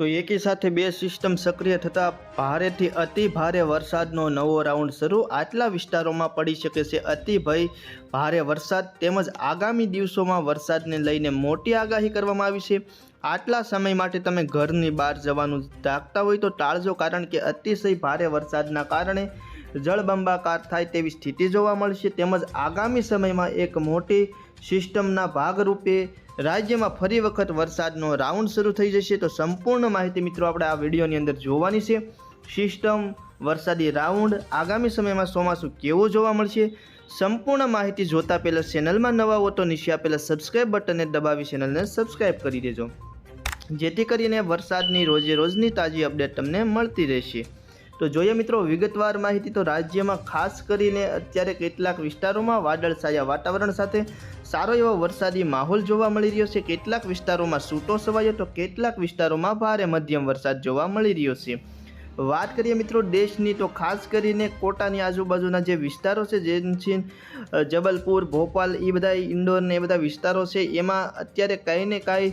તો એકી સાથે બે સિસ્ટમ સક્રિય થતાં ભારેથી અતિ ભારે વરસાદનો નવો રાઉન્ડ શરૂ આટલા વિસ્તારોમાં પડી શકે છે. અતિ ભય, ભારે વરસાદ તેમજ આગામી દિવસોમાં વરસાદને લઈને મોટી આગાહી કરવામાં આવી છે. આટલા સમય માટે તમે ઘરની બહાર જવાનું રાખતા હોય તો ટાળજો કારણ કે અતિશય ભારે વરસાદના કારણે જળબંબાકાર થાય તેવી સ્થિતિ જોવા મળશે. તેમજ આગામી સમયમાં એક મોટી સિસ્ટમના ભાગરૂપે રાજ્યમાં ફરી વખત વરસાદનો રાઉન્ડ શરૂ થઈ જશે તો સંપૂર્ણ માહિતી મિત્રો આપણે આ વિડીયોની અંદર જોવાની છે. સિસ્ટમ, વરસાદી રાઉન્ડ, આગામી સમયમાં ચોમાસું કેવું જોવા મળશે? સંપૂર્ણ માહિતી જોતા પહેલાં ચેનલમાં નવા હો તો નીચે આપેલા સબસ્ક્રાઇબ બટનને દબાવી ચેનલને સબસ્ક્રાઇબ કરી દેજો. જેથી કરીને વરસાદની રોજે રોજની તાજી અપડેટ તમને મળતી રહેશે. તો જોઈએ મિત્રો, વિગતવાર માહિતી તો રાજ્યમાં ખાસ કરીને અત્યારે કેટલાક વિસ્તારોમાં વાદળછાયા વાતાવરણ સાથે સારો એવો વરસાદી માહોલ જોવા મળી રહ્યો છે. કેટલાક વિસ્તારોમાં છૂટો છવાયો તો કેટલાક વિસ્તારોમાં ભારે મધ્યમ વરસાદ જોવા મળી રહ્યો છે. વાત કરીએ મિત્રો દેશની, તો ખાસ કરીને કોટાની આજુબાજુના જે વિસ્તારો છે, જેમ જબલપુર, ભોપાલ એ બધા ઇન્દોર ને એ બધા વિસ્તારો છે, એમાં અત્યારે કાંઈ ને કાંઈ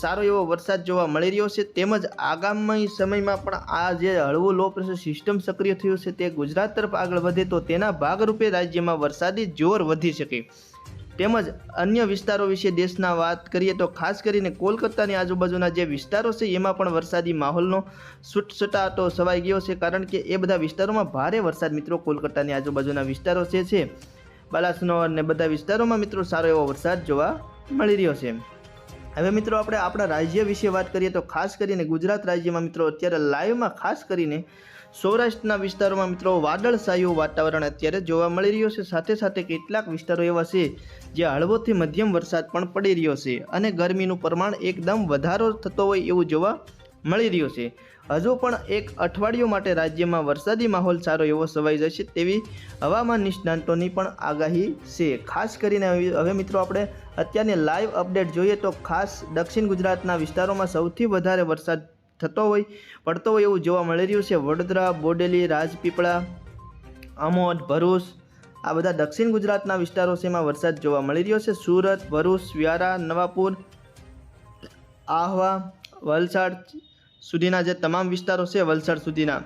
સારો એવો વરસાદ જોવા મળી રહ્યો છે. તેમજ આગામી સમયમાં પણ આ જે હળવું લો પ્રેશર સિસ્ટમ સક્રિય થયું છે તે ગુજરાત તરફ આગળ વધે, તો તેના ભાગરૂપે રાજ્યમાં વરસાદી જોર વધી શકે. તેમજ અન્ય વિસ્તારો વિશે દેશના વાત કરીએ તો ખાસ કરીને કોલકાતાની આજુબાજુના જે વિસ્તારો છે, એમાં પણ વરસાદી માહોલનો છૂટછટાટો સવાઈ ગયો છે, કારણ કે એ બધા વિસ્તારોમાં ભારે વરસાદ મિત્રો કોલકાતાની આજુબાજુના વિસ્તારો જે છે બાલાસનોર ને બધા વિસ્તારોમાં મિત્રો સારો એવો વરસાદ જોવા મળી રહ્યો છે. હવે મિત્રો આપણે આપણા રાજ્ય વિશે વાત કરીએ તો ખાસ કરીને ગુજરાત રાજ્યમાં મિત્રો અત્યારે લાઈવમાં ખાસ કરીને સૌરાષ્ટ્રના વિસ્તારોમાં મિત્રો વાદળછાયું વાતાવરણ અત્યારે જોવા મળી રહ્યું છે. સાથે સાથે કેટલાક વિસ્તારો એવા છે જે હળવોથી મધ્યમ વરસાદ પણ પડી રહ્યો છે અને ગરમીનું પ્રમાણ એકદમ વધારો થતો હોય એવું જોવા મળી રહ્યું છે. હજુ પણ એક અઠવાડિયું માટે રાજ્યમાં વરસાદી માહોલ સારો એવો સવાઈ જશે તેવી હવામાન નિષ્ણાંતોની પણ આગાહી છે. ખાસ કરીને હવે મિત્રો આપણે અત્યારની લાઈવ અપડેટ જોઈએ તો ખાસ દક્ષિણ ગુજરાતના વિસ્તારોમાં સૌથી વધારે વરસાદ થતો હોય, પડતો હોય એવું જોવા મળી રહ્યું છે. વડોદરા, બોડેલી, રાજપીપળા અમોદ ભરૂચ, આ બધા દક્ષિણ ગુજરાતના વિસ્તારો છે એમાં વરસાદ જોવા મળી રહ્યો છે. સુરત, ભરૂચ, વ્યારા, નવાપુર, આહવા, વલસાડ સુધીના જે તમામ વિસ્તારો છે, વલસાડ સુધીના.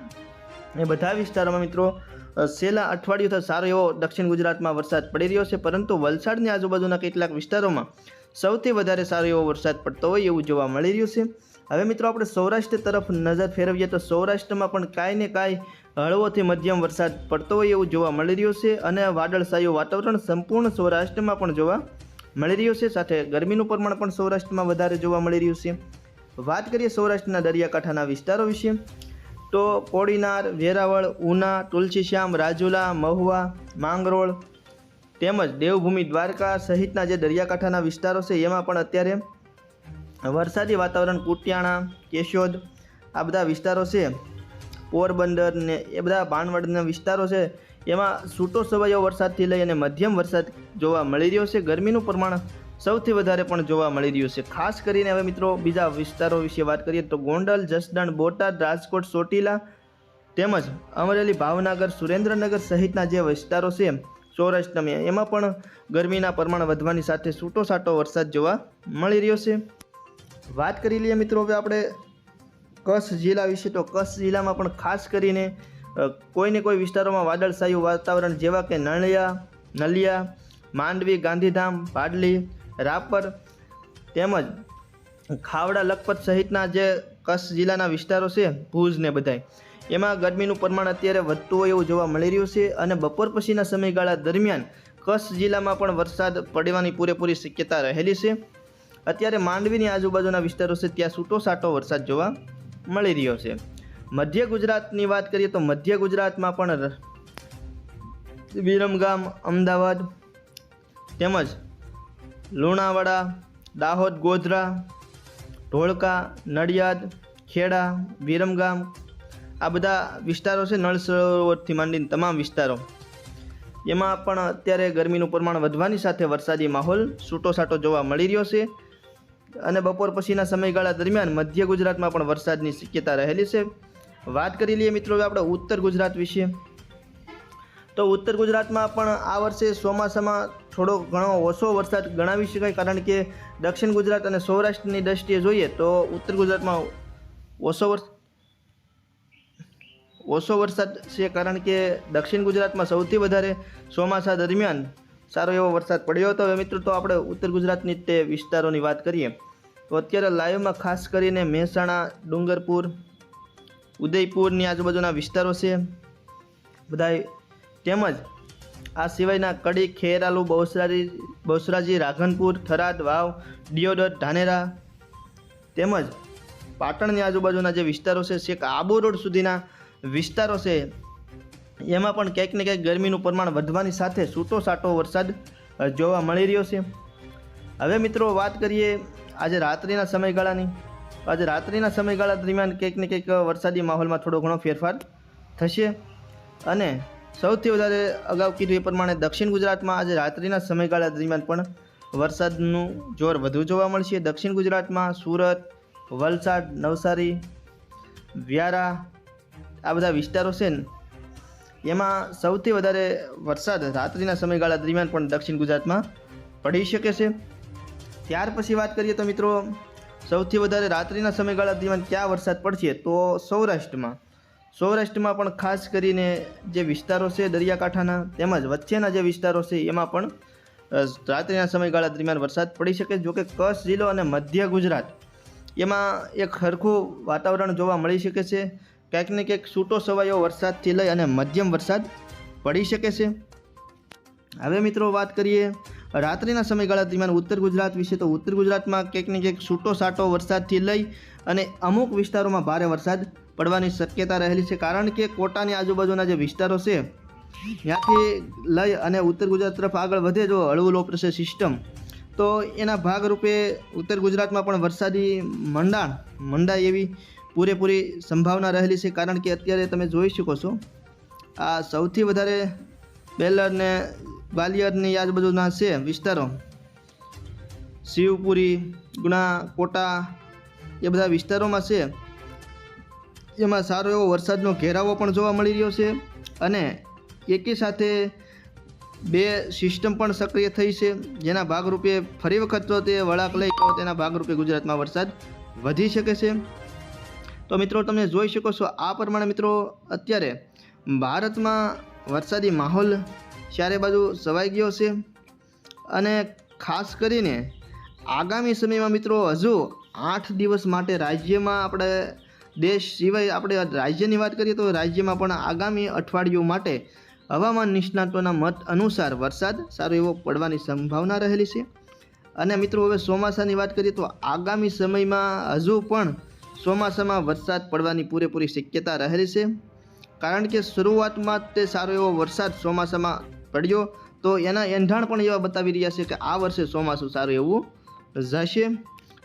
એ બધા વિસ્તારોમાં મિત્રો છેલ્લા અઠવાડિયું સારો એવો દક્ષિણ ગુજરાતમાં વરસાદ પડી રહ્યો છે, પરંતુ વલસાડની આજુબાજુના કેટલાક વિસ્તારોમાં સૌથી વધારે સારો એવો વરસાદ પડતો હોય એવું જોવા મળી રહ્યું છે. હવે મિત્રો આપણે સૌરાષ્ટ્ર તરફ નજર ફેરવીએ તો સૌરાષ્ટ્રમાં પણ કાંઈ ને કાંઈ હળવોથી મધ્યમ વરસાદ પડતો હોય એવું જોવા મળી રહ્યું છે અને વાદળછાયું વાતાવરણ સંપૂર્ણ સૌરાષ્ટ્રમાં પણ જોવા મળી રહ્યું છે. સાથે ગરમીનું પ્રમાણ પણ સૌરાષ્ટ્રમાં વધારે જોવા મળી રહ્યું છે. વાત કરીએ સૌરાષ્ટ્રના દરિયાકાંઠાના વિસ્તારો વિશે, તો કોડીનાર, વેરાવળ, ઉના, તુલસીશ્યામ, રાજુલા, મહુવા, માંગરોળ તેમજ દેવભૂમિ દ્વારકા સહિતના જે દરિયાકાંઠાના વિસ્તારો છે, એમાં પણ અત્યારે વરસાદી વાતાવરણ, કુટિયાણા, કેશોદ, આ બધા વિસ્તારો છે. પોરબંદર ને એ બધા બાણવડના વિસ્તારો છે. એમાં છૂટો છવાયો વરસાદથી લઈ અને મધ્યમ વરસાદ જોવા મળી રહ્યો છે. ગરમીનું પ્રમાણ સૌથી વધારે પણ જોવા મળી રહ્યું છે. ખાસ કરીને હવે મિત્રો બીજા વિસ્તારો વિશે વાત કરીએ તો ગોંડલ, જસદણ, બોટાદ, રાજકોટ, ચોટીલા તેમજ અમરેલી, ભાવનગર, સુરેન્દ્રનગર સહિતના જે વિસ્તારો છે સૌરાષ્ટ્રમાં, એમાં પણ ગરમીના પ્રમાણ વધવાની સાથે છૂટો છાટો વરસાદ જોવા મળી રહ્યો છે. વાત કરી લઈએ મિત્રો હવે આપણે કચ્છ જિલ્લા વિશે. તો કચ્છ જિલ્લામાં પણ ખાસ કરીને કોઈને કોઈ વિસ્તારોમાં વાદળછાયું વાતાવરણ જેવા કે નળિયા, નલિયા, માંડવી, ગાંધીધામ પાડલી રાપર તેમજ ખાવડા, લખપત સહિતના જે કચ્છ જિલ્લાના વિસ્તારો છે, ભુજ ને બધાય, એમાં ગરમીનું પ્રમાણ અત્યારે વધતું હોય એવું જોવા મળી રહ્યું છે અને બપોર પછીના સમયગાળા દરમિયાન કચ્છ જિલ્લામાં પણ વરસાદ પડવાની પૂરેપૂરી શક્યતા રહેલી છે. અત્યારે માંડવીની આજુબાજુના વિસ્તારો છે, ત્યાં છૂટો સાટો વરસાદ જોવા મળી રહ્યો છે. મધ્ય ગુજરાતની વાત કરીએ તો મધ્ય ગુજરાતમાં પણ વિરમગામ, અમદાવાદ તેમજ લુણાવાડા, દાહોદ, ગોધરા, ધોળકા, નડિયાદ, ખેડા, વિરમગામ આ બધા વિસ્તારો છે નળ સરોવરથી માંડીને તમામ વિસ્તારો. એમાં પણ અત્યારે ગરમીનું પ્રમાણ વધવાની સાથે વરસાદી માહોલ છૂટો છાટો જોવા મળી રહ્યો છે. અને બપોર પછીના સમયગાળા દરમિયાન મધ્ય ગુજરાતમાં પણ વરસાદની શક્યતા રહેલી છે. વાત કરી લઈએ મિત્રો આપણે ઉત્તર ગુજરાત વિશે. તો ઉત્તર ગુજરાતમાં પણ આ વર્ષે ચોમાસામાં થોડો ઘણો ઓછો વરસાદ ગણાવી શકાય, કારણ કે દક્ષિણ ગુજરાત અને સૌરાષ્ટ્રની દ્રષ્ટિએ જોઈએ તો ઉત્તર ગુજરાતમાં ઓછો વર્ષ ઓછો વરસાદ છે, કારણ કે દક્ષિણ ગુજરાતમાં સૌથી વધારે ચોમાસા દરમિયાન સારો એવો વરસાદ પડ્યો હતો. હવે મિત્રો તો આપણે ઉત્તર ગુજરાતની તે વિસ્તારોની વાત કરીએ. તો અત્યારે લાઈવમાં ખાસ કરીને મહેસાણા, ડુંગરપુર, ઉદયપુરની આજુબાજુના વિસ્તારો છે. બધાય તેમજ આ સિવાયના કડી, ખેરાલુ, બહુસરાજી બહુસરાજી, રાધનપુર, થરાદ, વાવ, દિયોદર, ધાનેરા તેમજ પાટણની આજુબાજુના જે વિસ્તારો છે, છેક આબુ રોડ સુધીના વિસ્તારો છે. એમાં પણ ક્યાંક ને ક્યાંક ગરમીનું પ્રમાણ વધવાની સાથે છૂટો સાટો વરસાદ જોવા મળી રહ્યો છે. હવે મિત્રો વાત કરીએ આજે રાત્રિના સમયગાળાની. આજે રાત્રિના સમયગાળા દરમિયાન કંઈક ને કંઈક વરસાદી માહોલમાં થોડો ઘણો ફેરફાર થશે. અને સૌથી વધારે અગાઉ કીધું એ પ્રમાણે દક્ષિણ ગુજરાતમાં આજે રાત્રિના સમયગાળા દરમિયાન પણ વરસાદનું જોર વધુ જોવા મળશે. દક્ષિણ ગુજરાતમાં સુરત, વલસાડ, નવસારી, વ્યારા આ બધા વિસ્તારો છે ને એમાં સૌથી વધારે વરસાદ રાત્રિના સમયગાળા દરમિયાન પણ દક્ષિણ ગુજરાતમાં પડી શકે છે. ત્યાર પછી વાત કરીએ તો મિત્રો, સૌથી વધારે રાત્રિના સમયગાળા દરમિયાન ક્યાં વરસાદ પડશે? તો સૌરાષ્ટ્રમાં. સૌરાષ્ટ્રમાં પણ ખાસ કરીને જે વિસ્તારો છે દરિયાકાંઠાના, તેમજ વચ્ચેના જે વિસ્તારો છે, એમાં પણ રાત્રિના સમયગાળા દરમિયાન વરસાદ પડી શકે. જો કે કચ્છ જિલ્લો અને મધ્ય ગુજરાત, એમાં એક સરખું વાતાવરણ જોવા મળી શકે છે. ક્યાંક ને ક્યાંક છૂટો છવાયો વરસાદથી લઈ અને મધ્યમ વરસાદ પડી શકે છે. હવે મિત્રો વાત કરીએ રાત્રિના સમયગાળા દરમિયાન ઉત્તર ગુજરાત વિશે. તો ઉત્તર ગુજરાતમાં ક્યાંક ને ક્યાંક છૂટો સાટો વરસાદથી લઈ અને અમુક વિસ્તારોમાં ભારે વરસાદ પડવાની શક્યતા રહેલી છે. કારણ કે કોટાની આજુબાજુના જે વિસ્તારો છે, ત્યાંથી લઈ અને ઉત્તર ગુજરાત તરફ આગળ વધે જો હળવું લો પ્રેશર સિસ્ટમ, તો એના ભાગરૂપે ઉત્તર ગુજરાતમાં પણ વરસાદી મંડાણ, મંડાય એવી પૂરેપૂરી સંભાવના રહેલી છે, કારણ કે અત્યારે તમે જોઈ શકો છો, આ સૌથી વધારે બેલર ને ગ્વાલિયરની આજુબાજુના છે વિસ્તારો. શિવપુરી ગુણા કોટા એ બધા વિસ્તારોમાં છે. એમાં સારો એવો વરસાદનો ઘેરાવો પણ જોવા મળી રહ્યો છે અને એકી સાથે બે સિસ્ટમ પણ સક્રિય થઈ છે, જેના ભાગરૂપે ફરી વખત જો તે વળાંક લઈ તેના ભાગરૂપે ગુજરાતમાં વરસાદ વધી શકે છે. તો મિત્રો તમે જોઈ શકો છો આ પ્રમાણે મિત્રો અત્યારે ભારતમાં વરસાદી માહોલ ચારે બાજુ સવાઈ ગયો છે. અને ખાસ કરીને આગામી સમયમાં મિત્રો હજુ આઠ દિવસ માટે રાજ્યમાં આપણે દેશ સિવાય આપણે રાજ્યની વાત કરીએ તો રાજ્યમાં પણ આગામી અઠવાડિયું માટે હવામાન નિષ્ણાતોના મત અનુસાર વરસાદ સારો એવો પડવાની સંભાવના રહેલી છે. અને મિત્રો હવે ચોમાસાની વાત કરીએ તો આગામી સમયમાં હજુ પણ ચોમાસામાં વરસાદ પડવાની પૂરેપૂરી શક્યતા રહેલી છે. કારણ કે શરૂઆતમાં તે સારો એવો વરસાદ ચોમાસામાં પડ્યો, તો એના એંધાણ પણ એવા બતાવી રહ્યા છે કે આ વર્ષે ચોમાસું સારું એવું જશે.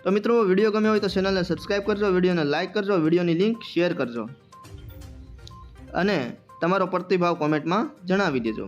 તો મિત્રો, વીડિયો ગમ્યો હોય તો ચેનલને સબસ્ક્રાઈબ કરજો, વિડીયોને લાઇક કરજો, વિડીયોની લિંક શેર કરજો. અને તમારો પ્રતિભાવ કોમેન્ટમાં જણાવી દેજો.